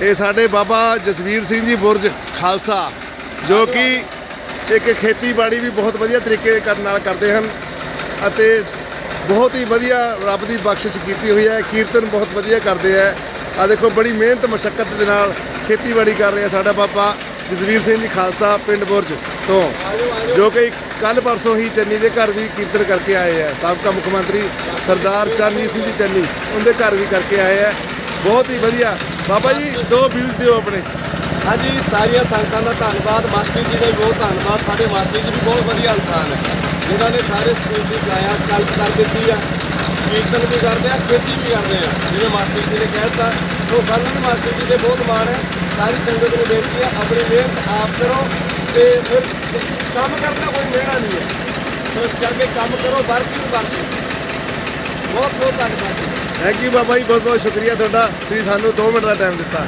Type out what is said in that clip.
ਇਹ ਸਾਡੇ ਬਾਬਾ ਜਸਵੀਰ ਸਿੰਘ ਜੀ ਬੁਰਜ ਖਾਲਸਾ ਜੋ ਕਿ ਇੱਕ ਖੇਤੀਬਾੜੀ ਵੀ ਬਹੁਤ ਵਧੀਆ ਤਰੀਕੇ ਕਰ- ਨਾਲ ਕਰਦੇ ਹਨ ਅਤੇ ਬਹੁਤ ਹੀ ਵਧੀਆ ਰੱਬ ਦੀ ਬਖਸ਼ਿਸ਼ ਕੀਤੀ ਹੋਈ ਹੈ ਕੀਰਤਨ ਬਹੁਤ ਵਧੀਆ ਕਰਦੇ ਹੈ। ਆ ਦੇਖੋ ਬੜੀ ਮਿਹਨਤ ਮਸ਼ੱਕਤ ਦੇ ਨਾਲ ਖੇਤੀਬਾੜੀ ਕਰ ਰਿਹਾ ਸਾਡਾ ਬਾਬਾ ਜਸਵੀਰ ਸਿੰਘ ਜੀ ਖਾਲਸਾ ਪਿੰਡ ਬੁਰਜ ਤੋਂ ਜੋ ਕਿ ਕੱਲ ਪਰਸੋਂ ਹੀ ਚੰਨੀ ਦੇ ਘਰ ਵੀ ਕੀਰਤਨ ਕਰਕੇ ਆਏ ਹੈ। ਸਾਬਕਾ ਮੁੱਖ ਮੰਤਰੀ ਸਰਦਾਰ ਚਰਨਜੀਤ ਸਿੰਘ ਜੀ ਚੰਨੀ ਉਹਦੇ ਘਰ ਵੀ ਕਰਕੇ ਆਏ ਹੈ। ਬਹੁਤ ਹੀ ਵਧੀਆ। ਬਾਬਾ ਜੀ, ਦੋ ਵਿਊਜ਼ ਦਿਓ ਆਪਣੇ। ਹਾਂਜੀ, ਸਾਰੀਆਂ ਸੰਗਤਾਂ ਦਾ ਧੰਨਵਾਦ। ਮਾਸਟਰ ਜੀ ਦਾ ਵੀ ਬਹੁਤ ਧੰਨਵਾਦ। ਸਾਡੇ ਮਾਸਟਰ ਜੀ ਵੀ ਬਹੁਤ ਵਧੀਆ ਇਨਸਾਨ ਹੈ। ਜਿਨ੍ਹਾਂ ਨੇ ਸਾਰੇ ਸਕੂਲ ਦੀ ਕਾਇਆ ਕਲਪ ਕਰ ਦਿੱਤੀ ਆ। ਕੀਰਤਨ ਵੀ ਕਰਦੇ ਆ, ਖੇਤੀ ਵੀ ਕਰਦੇ ਆ। ਜਿਵੇਂ ਮਾਸਟਰ ਜੀ ਨੇ ਕਹਿਤਾ ਸੋ ਸਾਨੂੰ ਵੀ ਮਾਸਟਰ ਜੀ ਦੇ ਬਹੁਤ ਮਾਣ ਹੈ। ਸਾਰੀ ਸੰਗਤ ਨੂੰ ਬੇਨਤੀ ਹੈ, ਆਪਣੀ ਮਿਹਨਤ ਆਪ ਕਰੋ ਤੇ ਫਿਰ ਕੰਮ ਕਰਨਾ ਕੋਈ ਮਿਹਣਾ ਨਹੀਂ ਹੈ। ਸੋ ਇਸ ਕਰਕੇ ਕੰਮ ਕਰੋ ਵਰਕੀ ਬਖਸ਼ੀ ਬਹੁਤ ਬਹੁਤ ਧੰਨਵਾਦ। ਥੈਂਕ ਯੂ ਬਾਬਾ ਜੀ ਬਹੁਤ ਬਹੁਤ ਸ਼ੁਕਰੀਆ ਤੁਹਾਡਾ। ਤੁਸੀਂ ਸਾਨੂੰ 2 ਮਿੰਟ ਦਾ ਟਾਈਮ ਦਿੱਤਾ।